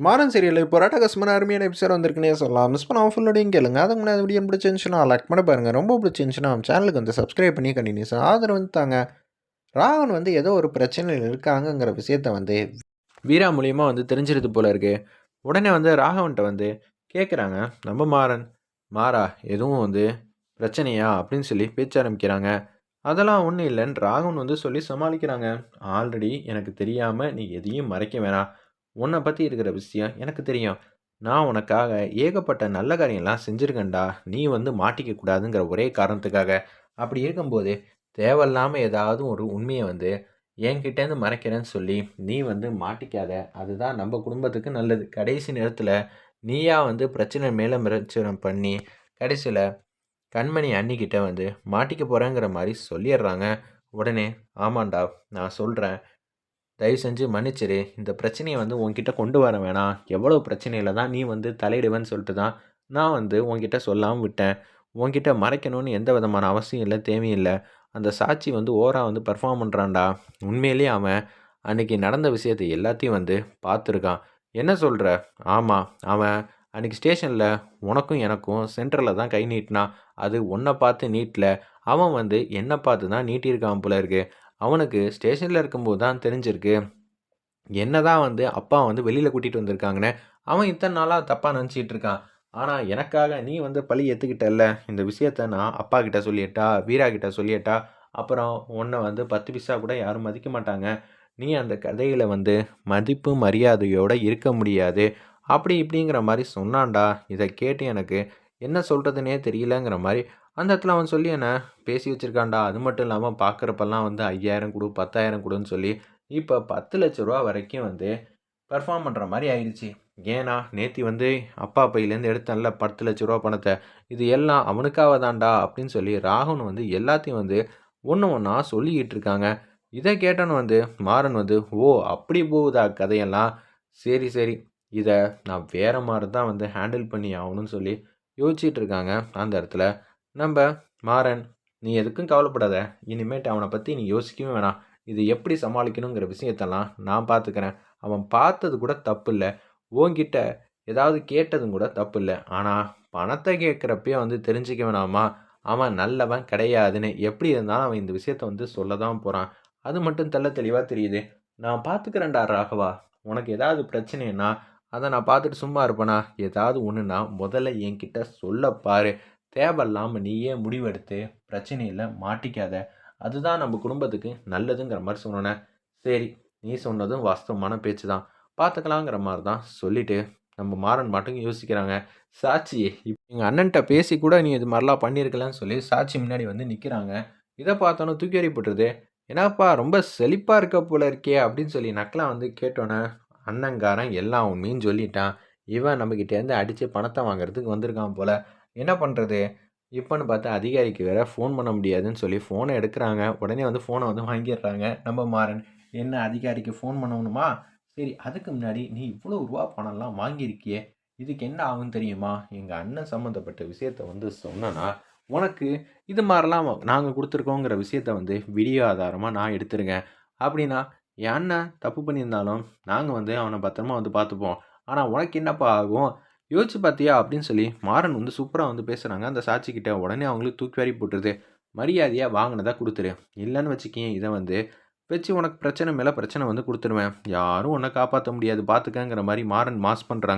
Maran serial இப்போ ராட்டகாசமான அருமையான episode வந்திருக்குன்னே சொல்லலாம். மிஸ் பண்ணாமல் ஃபுல்லோடையும் கேளுங்க. அதுக்கு முன்னாடி வீடியோ பிடிச்சிருந்துச்சுன்னா லைக் பண்ண பாருங்கள் ரொம்ப பிடிச்சிருந்துச்சுன்னா நம்ம சேனலுக்கு வந்து சப்ஸ்கிரைப் பண்ணி கண்டினியூஸ் ஆதரவு வந்து தாங்க. ராவன் வந்து ஏதோ ஒரு பிரச்சனையில் இருக்காங்கங்கிற விஷயத்த வந்து வீரா மூலியமாக வந்து தெரிஞ்சிருது போல இருக்கு. உடனே வந்து ராகவன்ட்ட வந்து கேட்குறாங்க நம்ம மாறன் மாறா எதுவும் வந்து பிரச்சனையா? அப்படின்னு சொல்லி பேச்ச ஆரம்பிக்கிறாங்க. அதெல்லாம் ஒன்றும் இல்லைன்னு ராகவன் வந்து சொல்லி சமாளிக்கிறாங்க. ஆல்ரெடி எனக்கு தெரியாமல் நீ எதையும் மறைக்க வேணாம். உன்னை பற்றி இருக்கிற விஷயம் எனக்கு தெரியும். நான் உனக்காக ஏகப்பட்ட நல்ல காரியம்லாம் செஞ்சுருக்கேன்டா. நீ வந்து மாட்டிக்க கூடாதுங்கிற ஒரே காரணத்துக்காக. அப்படி இருக்கும்போது தேவையில்லாமல் ஏதாவது ஒரு உண்மையை வந்து என்கிட்டேருந்து மறைக்கிறேன்னு சொல்லி நீ வந்து மாட்டிக்காத. அதுதான் நம்ம குடும்பத்துக்கு நல்லது. கடைசி நேரத்தில் நீயா வந்து பிரச்சனை மேலே பிரச்சனை பண்ணி கடைசியில் கண்மணி அண்ணிக்கிட்ட வந்து மாட்டிக்க போகிறேங்கிற மாதிரி சொல்லிடுறாங்க உடனே ஆமாண்டா நான் சொல்கிறேன் தயவு செஞ்சு மன்னிச்சிரு. இந்த பிரச்சனையை வந்து உன்கிட்ட கொண்டு வர வேணாம். எவ்வளோ பிரச்சனையில் தான் நீ வந்து தலையிடுவேன்னு சொல்லிட்டு தான் நான் வந்து உன்கிட்ட சொல்லாமல் விட்டேன். உன்கிட்ட மறைக்கணும்னு எந்த விதமான அவசியம் இல்லை தேவையில்லை அந்த சாட்சி வந்து ஓரா வந்து பர்ஃபார்ம் பண்ணுறான்டா உண்மையிலேயே அவன் அன்றைக்கி நடந்த விஷயத்தை எல்லாத்தையும் வந்து பார்த்துருக்கான். என்ன சொல்கிற ஆமாம் அவன் அன்றைக்கி ஸ்டேஷனில் உனக்கும் எனக்கும் சென்டரில் தான் கை நீட்டினான். அது உன்னை பார்த்து நீட்டில். அவன் வந்து என்னை பார்த்து தான் நீட்டியிருக்கான் போல இருக்குது அவனுக்கு ஸ்டேஷனில் இருக்கும்போது தான் தெரிஞ்சிருக்கு. என்ன தான் வந்து அப்பா வந்து வெளியில் கூட்டிகிட்டு வந்திருக்காங்கன்னு அவன் இத்தனை நாளாக தப்பாக நினச்சிக்கிட்டு இருக்கான். ஆனால் எனக்காக நீ வந்து பழி ஏற்றுக்கிட்டல்ல இந்த விஷயத்த நான் அப்பா கிட்ட சொல்லிட்டா வீரா கிட்ட சொல்லிட்டா அப்புறம் உன்னை வந்து பத்து பிசா கூட யாரும் மதிக்க மாட்டாங்க. நீ அந்த கதையில் வந்து மதிப்பு மரியாதையோடு இருக்க முடியாது. அப்படி இப்படிங்கிற மாதிரி சொன்னான்டா. இதை கேட்டு எனக்கு என்ன சொல்கிறதுனே தெரியலங்கிற மாதிரி அந்த இடத்துல அவன் சொல்லி என்ன? பேசி வச்சுருக்கான்டா. அது மட்டும் இல்லாமல் பார்க்குறப்பெல்லாம் வந்து ஐயாயிரம் கொடு பத்தாயிரம் கொடுன்னு சொல்லி இப்போ பத்து லட்ச ரூபா வரைக்கும் வந்து பர்ஃபார்ம் பண்ணுற மாதிரி ஆயிடுச்சு ஏன்னா நேத்தி வந்து அப்பா பையிலேருந்து எடுத்தன்ல பத்து லட்ச ரூபா பணத்தை இது எல்லாம் அவனுக்காக தான்டா அப்படின்னு சொல்லி ராகுன் வந்து எல்லாத்தையும் வந்து ஒன்று ஒன்றா சொல்லிக்கிட்டு இருக்காங்க. இதை கேட்டோன்னு வந்து மாறன் வந்து ஓ அப்படி போகுதா கதையெல்லாம்? சரி சரி. இதை நான் வேறு மாதிரி தான் வந்து ஹேண்டில் பண்ணி ஆகணும்னு சொல்லி யோசிச்சுட்டு இருக்காங்க அந்த இடத்துல. நம்ம மாறன் நீ எதுக்கும் கவலைப்படாத. இனிமேட்டு அவனை பற்றி நீ யோசிக்கவே வேணாம். இது எப்படி சமாளிக்கணுங்கிற விஷயத்தெல்லாம் நான் பார்த்துக்கிறேன் அவன் பார்த்தது கூட தப்பு இல்லை உன்கிட்ட ஏதாவது கேட்டதும் கூட தப்பு இல்லை ஆனால் பணத்தை கேட்குறப்பயே வந்து தெரிஞ்சிக்க வேணாமா? அவன் நல்லவன் கிடையாதுன்னு எப்படி இருந்தாலும் அவன் இந்த விஷயத்த வந்து சொல்ல தான் போகிறான் அது மட்டும் தெல்ல தெளிவாக தெரியுது. நான் பார்த்துக்கிறேன்டா ராகவா. உனக்கு ஏதாவது பிரச்சனைனா அதை நான் பார்த்துட்டு சும்மா இருப்பேனா? ஏதாவது ஒன்றுனா முதல்ல என்கிட்ட சொல்ல பாரு. தேவையில்லாமல் நீயே முடிவெடுத்து பிரச்சனையில் மாட்டிக்காத. அதுதான் நம்ம குடும்பத்துக்கு நல்லதுங்கிற மாதிரி சொன்னோன்னே சரி நீ சொன்னதும் வாஸ்தவமான பேச்சு தான் பார்த்துக்கலாங்கிற மாதிரி தான் சொல்லிவிட்டு நம்ம மாறன் மட்டும் யோசிக்கிறாங்க. சாட்சி இப்போ எங்கள் அண்ணன்ட்ட பேசி கூட நீ இது மாதிரிலாம் பண்ணியிருக்கலான்னு சொல்லி சாட்சி முன்னாடி வந்து நிற்கிறாங்க இதை பார்த்தோன்னே தூக்கி எறிப்பட்டுருது என்னப்பா ரொம்ப செழிப்பாக இருக்க போல இருக்கே அப்படின்னு சொல்லி நக்கலாக வந்து கேட்டோன்னே அண்ணங்காரன் எல்லாம் உண்மையும் சொல்லிட்டான். இவன் நம்மக்கிட்டேருந்து அடித்து பணத்தை வாங்குறதுக்கு வந்திருக்கான் போல். என்ன பண்ணுறது இப்போன்னு பார்த்தா அதிகாரிக்கு வேறு ஃபோன் பண்ண முடியாதுன்னு சொல்லி ஃபோனை எடுக்கிறாங்க. உடனே வந்து ஃபோனை வந்து வாங்கிடுறாங்க. நம்ம மாறன் என்ன அதிகாரிக்கு ஃபோன் பண்ணணுமா? சரி அதுக்கு முன்னாடி நீ இவ்வளோ ரூபா பணம்லாம் வாங்கியிருக்கியே. இதுக்கு என்ன ஆகும் தெரியுமா? எங்கள் அண்ணன் சம்மந்தப்பட்ட விஷயத்த வந்து சொன்னனா உனக்கு இது மாதிரிலாம் நாங்கள் கொடுத்துருக்கோங்கிற விஷயத்த வந்து வீடியோ ஆதாரமாக நான் எடுத்துருங்க. அப்படின்னா என் அண்ணன் தப்பு பண்ணியிருந்தாலும் நாங்கள் வந்து அவனை பத்திரமா வந்து பார்த்துப்போம் ஆனால் உனக்கு என்னப்பா ஆகும்? யோசிச்சு பார்த்தியா? அப்படின்னு சொல்லி மாறன் வந்து சூப்பராக வந்து பேசுகிறாங்க அந்த சாட்சிக்கிட்ட உடனே அவங்களுக்கு தூக்கி வாரி போட்டுருது. மரியாதையாக வாங்கினதாக கொடுத்துரு. இல்லைன்னு வச்சுக்கேன் இதை வந்து வச்சு உனக்கு பிரச்சனை மேலே பிரச்சனை வந்து கொடுத்துருவேன். யாரும் உன்னை காப்பாற்ற முடியாது. பார்த்துக்கங்கிற மாதிரி மாறன் மாஸ் பண்ணுறாங்க